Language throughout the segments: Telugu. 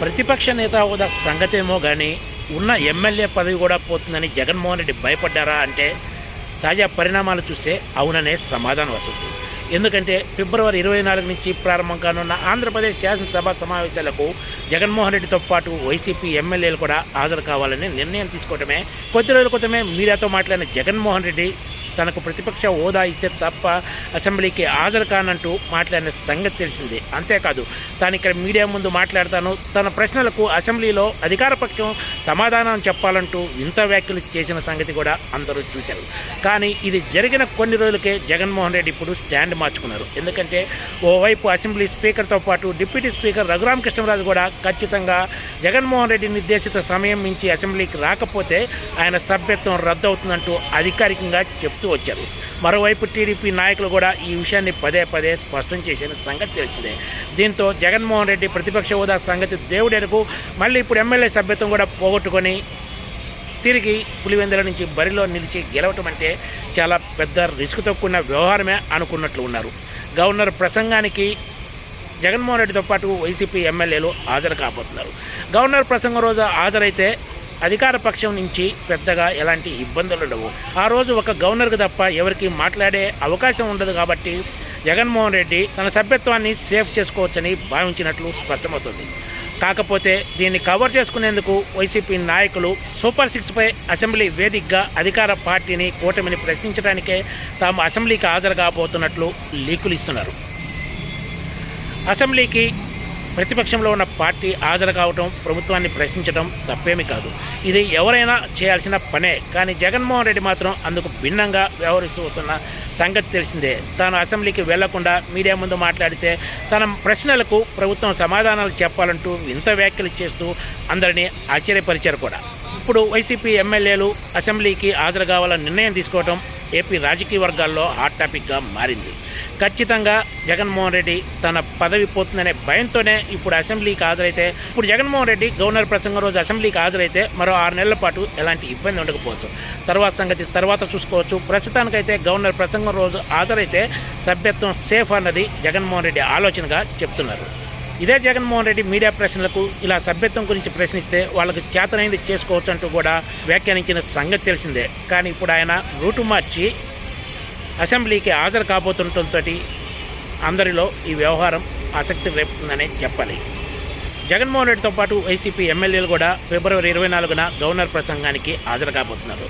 ప్రతిపక్ష నేత హోదా సంగతేమో కానీ ఉన్న ఎమ్మెల్యే పదవి కూడా పోతుందని జగన్మోహన్ రెడ్డి భయపడ్డారా అంటే తాజా పరిణామాలు చూస్తే అవుననే సమాధానం వస్తుంది. ఎందుకంటే ఫిబ్రవరి ఇరవై నాలుగు నుంచి ప్రారంభం కానున్న ఆంధ్రప్రదేశ్ శాసనసభ సమావేశాలకు జగన్మోహన్ రెడ్డితో పాటు వైసీపీ ఎమ్మెల్యేలు కూడా హాజరు కావాలని నిర్ణయం తీసుకోవడమే కొద్ది రోజుల క్రితమే మీడియాతో మాట్లాడిన జగన్మోహన్ రెడ్డి తనకు ప్రతిపక్ష హోదా ఇస్తే తప్ప అసెంబ్లీకి హాజరు కానంటూ మాట్లాడిన సంగతి తెలిసిందే. అంతేకాదు తాను ఇక్కడ మీడియా ముందు మాట్లాడతాను. తన ప్రశ్నలకు అసెంబ్లీలో అధికారపక్షం సమాధానం చెప్పాలంటూ వింత వ్యాఖ్యలు చేసిన సంగతి కూడా అందరూ చూశారు. కానీ ఇది జరిగిన కొన్ని రోజులకే జగన్మోహన్ రెడ్డి ఇప్పుడు స్టాండ్ మార్చుకున్నారు. ఎందుకంటే ఓవైపు అసెంబ్లీ స్పీకర్తో పాటు డిప్యూటీ స్పీకర్ రఘురామకృష్ణరాజు కూడా ఖచ్చితంగా జగన్మోహన్ రెడ్డి నిర్దేశిత సమయం మించి అసెంబ్లీకి రాకపోతే ఆయన సభ్యత్వం రద్దవుతుందంటూ అధికారికంగా చెప్తూ వచ్చారు. మరోవైపు టీడీపీ నాయకులు కూడా ఈ విషయాన్ని పదే పదే స్పష్టం చేసిన సంగతి తెలిసిందే. దీంతో జగన్మోహన్ రెడ్డి ప్రతిపక్ష హోదా సంగతి దేవుడెరకు మళ్ళీ ఇప్పుడు ఎమ్మెల్యే సభ్యత్వం కూడా పోగొట్టుకొని తిరిగి పులివెందుల నుంచి బరిలో నిలిచి గెలవటం అంటే చాలా పెద్ద రిస్క్తో కూడిన వ్యవహారమే అనుకున్నట్లు ఉన్నారు. గవర్నర్ ప్రసంగానికి జగన్మోహన్ రెడ్డితో పాటు వైసీపీ ఎమ్మెల్యేలు హాజరు కాబోతున్నారు. గవర్నర్ ప్రసంగం రోజు హాజరైతే అధికార పక్షం నుంచి పెద్దగా ఎలాంటి ఇబ్బందులు ఉండవు. ఆ రోజు ఒక గవర్నర్కి తప్ప ఎవరికి మాట్లాడే అవకాశం ఉండదు కాబట్టి జగన్మోహన్ రెడ్డి తన సభ్యత్వాన్ని సేఫ్ చేసుకోవచ్చని భావించినట్లు స్పష్టమవుతుంది. కాకపోతే దీన్ని కవర్ చేసుకునేందుకు వైసీపీ నాయకులు సూపర్ సిక్స్పై అసెంబ్లీ వేదికగా అధికార పార్టీని కూటమిని ప్రశ్నించడానికే తాము అసెంబ్లీకి హాజరు కాబోతున్నట్లు లీకులు ఇస్తున్నారు. అసెంబ్లీకి ప్రతిపక్షంలో ఉన్న పార్టీ హాజరు కావటం ప్రభుత్వాన్ని ప్రశ్నించడం తప్పేమీ కాదు. ఇది ఎవరైనా చేయాల్సిన పనే. కానీ జగన్మోహన్ రెడ్డి మాత్రం అందుకు భిన్నంగా వ్యవహరిస్తూ వస్తున్న సంగతి తెలిసిందే. తాను అసెంబ్లీకి వెళ్ళకుండా మీడియా ముందు మాట్లాడితే తన ప్రశ్నలకు ప్రభుత్వం సమాధానాలు చెప్పాలంటూ వింత వ్యాఖ్యలు చేస్తూ అందరినీ ఆశ్చర్యపరిచారు కూడా. ఇప్పుడు వైసీపీ ఎమ్మెల్యేలు అసెంబ్లీకి హాజరు కావాలని నిర్ణయం తీసుకోవడం ఏపీ రాజకీయ వర్గాల్లో హాట్ టాపిక్గా మారింది. ఖచ్చితంగా జగన్మోహన్ రెడ్డి తన పదవి పోతుందనే భయంతోనే ఇప్పుడు అసెంబ్లీకి హాజరైతే ఇప్పుడు జగన్మోహన్ రెడ్డి గవర్నర్ ప్రసంగం రోజు అసెంబ్లీకి హాజరైతే మరో ఆరు నెలల పాటు ఎలాంటి ఇబ్బంది ఉండకపోవచ్చు. తర్వాత సంగతి తర్వాత చూసుకోవచ్చు. ప్రస్తుతానికైతే గవర్నర్ ప్రసంగం రోజు హాజరైతే సభ్యత్వం సేఫ్ అన్నది జగన్మోహన్ రెడ్డి ఆలోచనగా చెప్తున్నారు. ఇదే జగన్మోహన్ రెడ్డి మీడియా ప్రశ్నలకు ఇలా సభ్యత్వం గురించి ప్రశ్నిస్తే వాళ్ళకి చేతనైంది చేసుకోవచ్చు అంటూ కూడా వ్యాఖ్యానించిన సంగతి తెలిసిందే. కానీ ఇప్పుడు ఆయన రూటు మార్చి అసెంబ్లీకి హాజరు కాబోతుండటంతో అందరిలో ఈ వ్యవహారం ఆసక్తి రేపుతుందనే చెప్పాలి. జగన్మోహన్ రెడ్డితో పాటు వైసీపీ ఎమ్మెల్యేలు కూడా ఫిబ్రవరి ఇరవై నాలుగున గవర్నర్ ప్రసంగానికి హాజరు కాబోతున్నారు.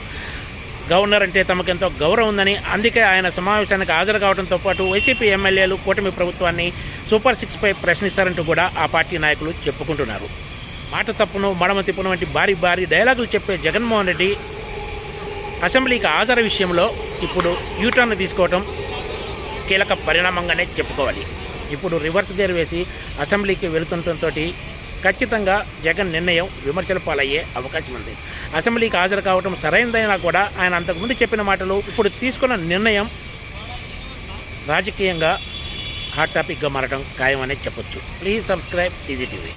గవర్నర్ అంటే తమకెంతో గౌరవం ఉందని అందుకే ఆయన సమావేశానికి హాజరు కావడంతో పాటు వైసీపీ ఎమ్మెల్యేలు కూటమి ప్రభుత్వాన్ని సూపర్ సిక్స్పై ప్రశ్నిస్తారంటూ కూడా ఆ పార్టీ నాయకులు చెప్పుకుంటున్నారు. మాట తప్పును మడమ తిప్పును వంటి భారీ భారీ డైలాగులు చెప్పే జగన్మోహన్ రెడ్డి అసెంబ్లీకి హాజరు విషయంలో ఇప్పుడు యూటర్న్ తీసుకోవటం కీలక పరిణామంగానే చెప్పుకోవాలి. ఇప్పుడు రివర్స్ గేర్ వేసి అసెంబ్లీకి వెళుతుండటంతో ఖచ్చితంగా జగన్ నిర్ణయం విమర్శల పాలయ్యే అవకాశం ఉంది. అసెంబ్లీకి హాజరు కావడం సరైనదైనా కూడా ఆయన అంతకుముందు చెప్పిన మాటలు ఇప్పుడు తీసుకున్న నిర్ణయం రాజకీయంగా హాట్ టాపిక్గా మారడం ఖాయమనే చెప్పొచ్చు. Please subscribe E G TV.